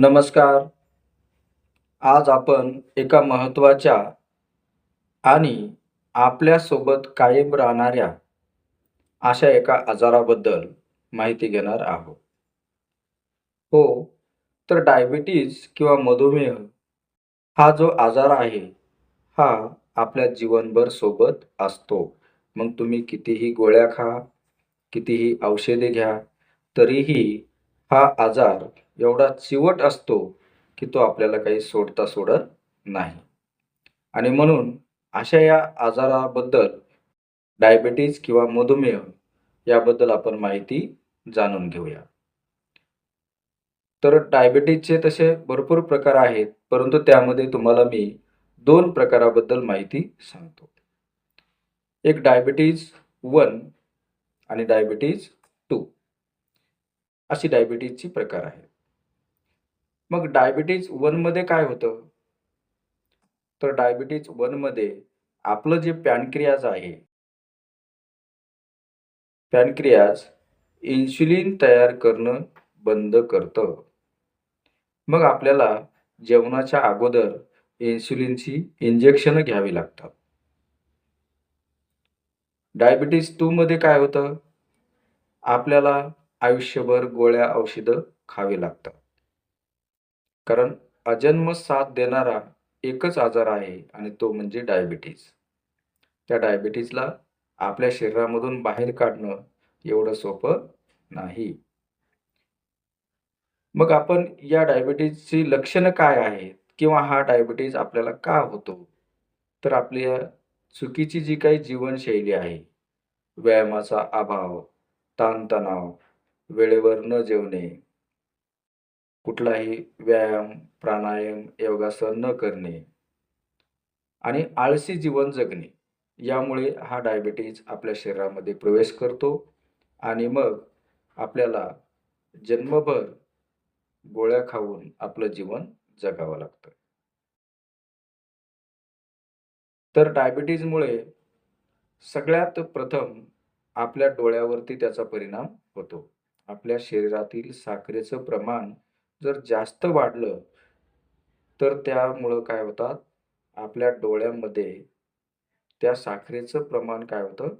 नमस्कार. आज आपण एका महत्त्वाच्या आणि आपल्यासोबत कायम राहणाऱ्या अशा एका आजाराबद्दल माहिती घेणार आहोत. हो तर डायबिटीज किंवा मधुमेह हा जो आजार आहे हा आपल्या जीवनभर सोबत असतो. मग तुम्ही कितीही गोळ्या खा कितीही औषधे घ्या तरीही हा आजार एवढा चिवट असतो की तो आपल्याला काही सोडता सोडत नाही. आणि म्हणून अशा या आजाराबद्दल डायबिटीज किंवा मधुमेह याबद्दल आपण माहिती जाणून घेऊया. तर डायबिटीजचे तसे भरपूर प्रकार आहेत परंतु त्यामध्ये तुम्हाला मी दोन प्रकाराबद्दल माहिती सांगतो. एक डायबिटीज वन आणि डायबिटीज टू. अशी डायबिटीजची प्रकार आहेत. मग डायबिटीज वनमध्ये काय होतं? तर डायबिटीज वनमध्ये आपलं जे पॅनक्रियाज आहे पॅनक्रियाज इन्शुलिन तयार करणं बंद करतं. मग आपल्याला जेवणाच्या अगोदर इन्शुलिनची इंजेक्शन घ्यावी लागतात. डायबिटीज टू मध्ये काय होतं? आपल्याला आयुष्यभर गोळ्या औषधं खावी लागतात. कारण अजन्म साथ देणारा एकच आजार आहे आणि तो म्हणजे डायबिटीज त्या डायबिटीजला आपल्या शरीरामधून बाहेर काढणं एवढं सोपं नाही. मग आपण या डायबिटीजची लक्षणं काय आहेत किंवा हा डायबिटीज आपल्याला का होतो? तर आपल्या चुकीची जी काही जीवनशैली आहे व्यायामाचा अभाव ताणतणाव वेळेवर न जेवणे कुठलाही व्यायाम प्राणायाम योगासन न करणे आणि आळसी जीवन जगणे यामुळे हा डायबिटीज आपल्या शरीरामध्ये प्रवेश करतो आणि मग आपल्याला जन्मभर गोळ्या खाऊन आपलं जीवन जगावं लागतं. तर डायबिटीजमुळे सगळ्यात प्रथम आपल्या डोळ्यावरती त्याचा परिणाम होतो. आपल्या शरीरातील साखरेचं प्रमाण जर जास्त वाढलं तर त्यामुळं काय होतात? आपल्या डोळ्यामध्ये त्या साखरेचं प्रमाण काय होतं?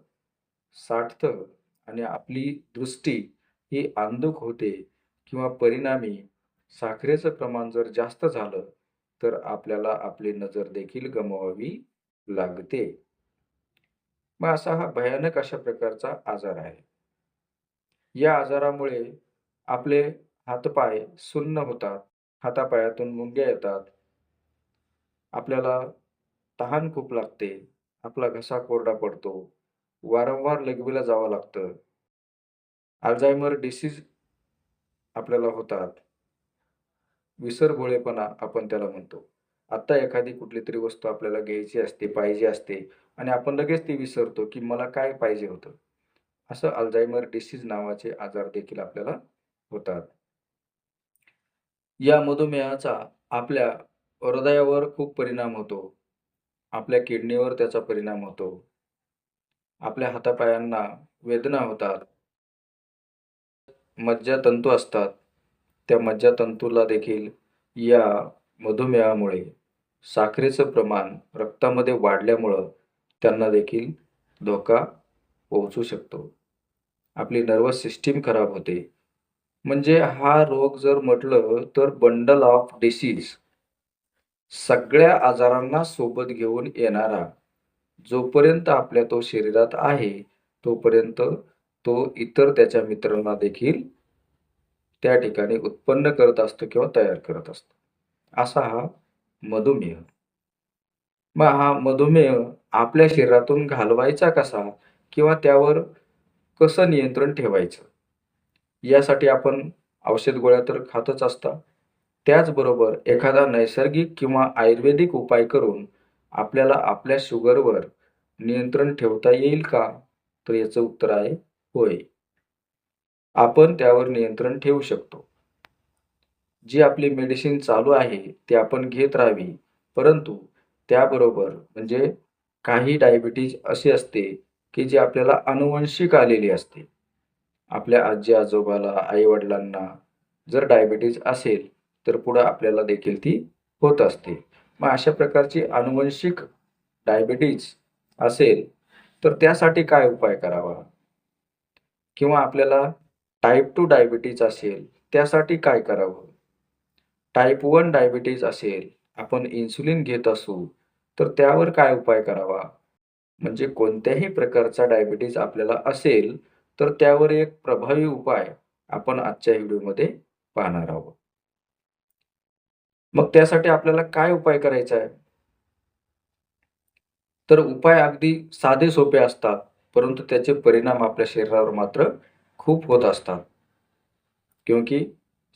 साठतं आणि आपली दृष्टी ही अंधुक होते किंवा परिणामी साखरेचं प्रमाण जर जास्त झालं तर आपल्याला आपली नजर देखील गमवावी लागते. मग असा हा भयानक अशा प्रकारचा आजार आहे. या आजारामुळे आपले हातपाय सुन्न होतात. हातापायातून मुंग्या येतात. आपल्याला तहान खूप लागते. आपला घसा कोरडा पडतो. वारंवार लघवीला जावं लागतं. अल्झायमर डिसीज आपल्याला होतात. विसरभोळेपणा आपण त्याला म्हणतो. आत्ता एखादी कुठली तरी वस्तू आपल्याला घ्यायची असते पाहिजे असते आणि आपण लगेच ती विसरतो की मला काय पाहिजे होतं. असं अल्झायमर डिसीज नावाचे आजार देखील आपल्याला होतात. या मधुमेहाचा आपल्या हृदयावर खूप परिणाम होतो. आपल्या किडनीवर त्याचा परिणाम होतो. आपल्या हातापायांना वेदना होतात. मज्जातंतू असतात. त्या मज्जातंतूला देखील या मधुमेहामुळे साखरेचं प्रमाण रक्तामध्ये वाढल्यामुळं त्यांना देखील धोका पोहोचू शकतो. आपली नर्वस सिस्टीम खराब होते. म्हणजे हा रोग जर म्हटलं तर बंडल ऑफ डिसीज सगळ्या आजारांना सोबत घेऊन येणारा जोपर्यंत आपल्या तो शरीरात आहे तोपर्यंत तो इतर त्याच्या मित्रांना देखील त्या ठिकाणी उत्पन्न करत असतो किंवा तयार करत असतो. असा हा मधुमेह. मग हा मधुमेह आपल्या शरीरातून घालवायचा कसा? किंवा त्यावर कसं नियंत्रण ठेवायचं? यासाठी आपण औषध गोळ्या तर खातच असता. त्याचबरोबर एखादा नैसर्गिक किंवा आयुर्वेदिक उपाय करून आपल्याला आपल्या शुगरवर नियंत्रण ठेवता येईल का? तर याचं उत्तर आहे होय. आपण त्यावर नियंत्रण ठेवू शकतो. जी आपली मेडिसिन चालू आहे ती आपण घेत राहावी. परंतु त्याबरोबर म्हणजे काही डायबिटीज अशी असते की जी आपल्याला अनुवंशिक आलेली असते. आपल्या आजी आजोबाला आई वडिलांना जर डायबिटीज असेल तर पुढं आपल्याला देखील ती होत असते. मग अशा प्रकारची अनुवंशिक डायबिटीज असेल तर त्यासाठी काय उपाय करावा? किंवा आपल्याला टाईप टू डायबिटीज असेल त्यासाठी काय करावं? टाईप वन डायबिटीज असेल आपण इन्सुलिन घेत असू तर त्यावर काय उपाय करावा? म्हणजे कोणत्याही प्रकारचा डायबिटीज आपल्याला असेल तर त्यावर एक प्रभावी उपाय आपण आजच्या व्हिडिओमध्ये पाहणार आहोत. मग त्यासाठी आपल्याला काय उपाय करायचा आहे? तर उपाय अगदी साधे सोपे असतात परंतु त्याचे परिणाम आपल्या शरीरावर मात्र खूप होत असतात. क्योंकि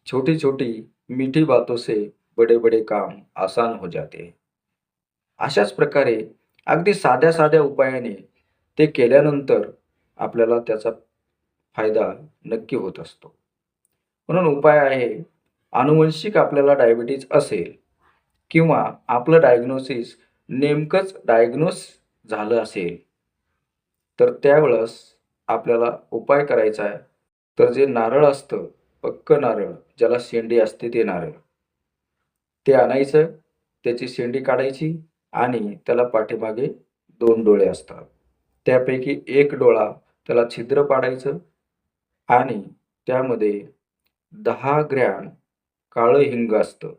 छोटी छोटी मीठी बातों से बड़े बड़े काम आसान हो जाते. अशाच प्रकारे अगदी साध्या साध्या उपायाने ते केल्यानंतर आपल्याला त्याचा फायदा नक्की होत असतो. म्हणून उपाय आहे अनुवंशिक आपल्याला डायबिटीज असेल किंवा आपलं डायग्नोसिस नेमकंच डायग्नोस झालं असेल तर त्यावेळेस आपल्याला उपाय करायचा आहे. तर जे नारळ असतं पक्क नारळ ज्याला शेंडी असते ते नारळ. ते आणायचं त्याची शेंडी काढायची आणि त्याला पाठीमागे दोन डोळे असतात. त्यापैकी एक डोळा त्याला छिद्र पाडायचं आणि त्यामध्ये दहा ग्रॅम काळं हिंग असतं.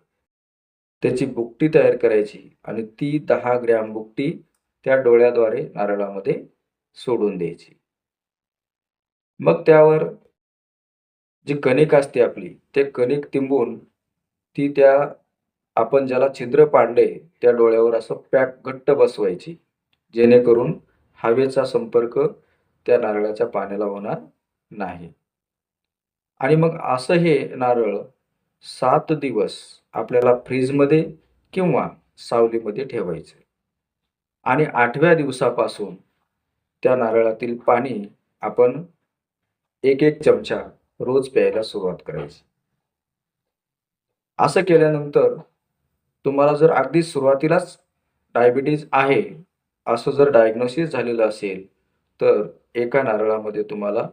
त्याची बुकटी तयार करायची आणि ती दहा ग्रॅम बुकटी त्या डोळ्याद्वारे नारळामध्ये सोडून द्यायची. मग त्यावर जी कणिक असते आपली ते कणिक तिंबून ती त्या आपण ज्याला छिद्र पाडले त्या डोळ्यावर असं पॅक घट्ट बसवायची. जेणेकरून हवेचा संपर्क त्या नारळाच्या पाण्याला होणार नाही. आणि मग असं हे नारळ सात दिवस आपल्याला फ्रीजमध्ये किंवा सावलीमध्ये ठेवायचं. आणि आठव्या दिवसापासून त्या नारळातील पाणी आपण एक एक चमचा रोज प्यायला सुरुवात करायची. असं केल्यानंतर तुम्हाला जर अगदी सुरुवातीलाच डायबिटीज आहे असं जर डायग्नोसिस झालेलं असेल तर एका नारळामध्ये तुम्हाला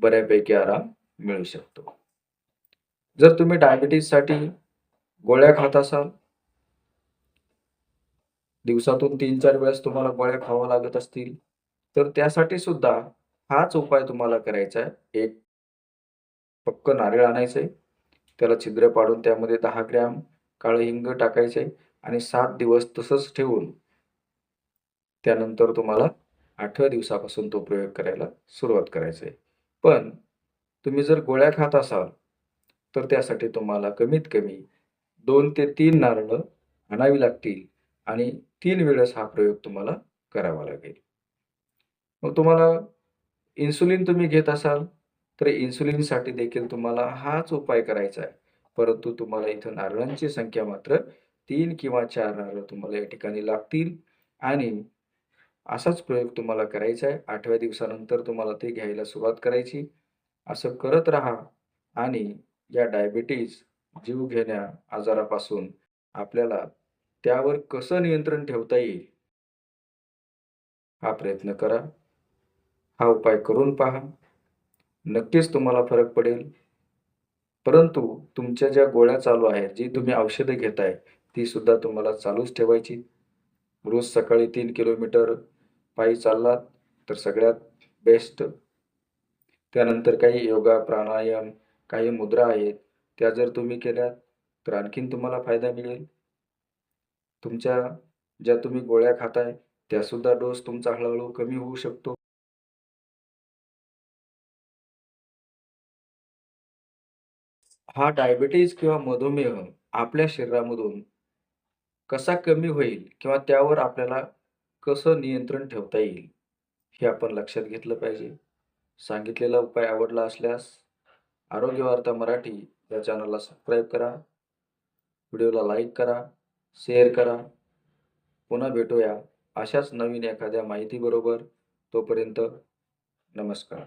बऱ्यापैकी आराम मिळू शकतो. जर तुम्ही डायबिटीजसाठी गोळ्या खात असाल दिवसातून तीन चार वेळेस तुम्हाला गोळ्या खावा लागत असतील तर त्यासाठी सुद्धा हाच उपाय तुम्हाला करायचा आहे. एक पक्क नारळ आणायचं आहे त्याला छिद्र पाडून त्यामध्ये दहा ग्रॅम काळं हिंग टाकायचे आणि सात दिवस तसंच ठेवून त्यानंतर तुम्हाला आठव्या दिवसापासून तो प्रयोग करायला सुरुवात करायचा आहे पण तुम्ही जर गोळ्या खात असाल तर त्यासाठी तुम्हाला कमीत कमी दोन ते तीन नारळं आणावी लागतील आणि तीन वेळेस हा प्रयोग तुम्हाला करावा लागेल. मग तुम्हाला इन्सुलिन तुम्ही घेत असाल तर इन्सुलिनसाठी देखील तुम्हाला हाच उपाय करायचा आहे. परंतु तुम्हाला इथं नारळांची संख्या मात्र तीन किंवा चार नारळ तुम्हाला या ठिकाणी लागतील. आणि असाच प्रयोग तुम्हाला करायचा आहे. आठव्या दिवसानंतर तुम्हाला ते घ्यायला सुरुवात करायची. असं करत राहा आणि या डायबिटीज जीव घेण्या आजारापासून आपल्याला त्यावर कसं नियंत्रण ठेवता येईल? हा प्रयत्न करा. हा उपाय करून पहा. नक्कीच तुम्हाला फरक पडेल. परंतु तुमच्या ज्या गोळ्या चालू आहेत जी तुम्ही औषधं घेताय ती सुद्धा तुम्हाला चालूच ठेवायची. रोज सकाळी तीन किलोमीटर पायी चाललात तर सगळ्यात बेस्ट त्यानंतर काही योगा प्राणायाम काही मुद्रा आहेत. त्या जर तुम्ही केल्यात तर आणखीन तुम्हाला फायदा मिळेल. तुमच्या ज्या तुम्ही गोळ्या खाताय त्यासुद्धा डोस तुमचा हळूहळू कमी होऊ शकतो. हा डायबिटीज किंवा मधुमेह आपल्या शरीरामधून कसा कमी होईल किंवा त्यावर आपल्याला कसं नियंत्रण ठेवता येईल हे आपण लक्षात घेतलं पाहिजे. सांगितलेला उपाय आवडला असल्यास आरोग्य वार्ता मराठी या चॅनलला सबस्क्राईब करा. व्हिडिओला लाईक करा शेअर करा. पुन्हा भेटूया अशाच नवीन एखाद्या माहितीबरोबर. तोपर्यंत नमस्कार.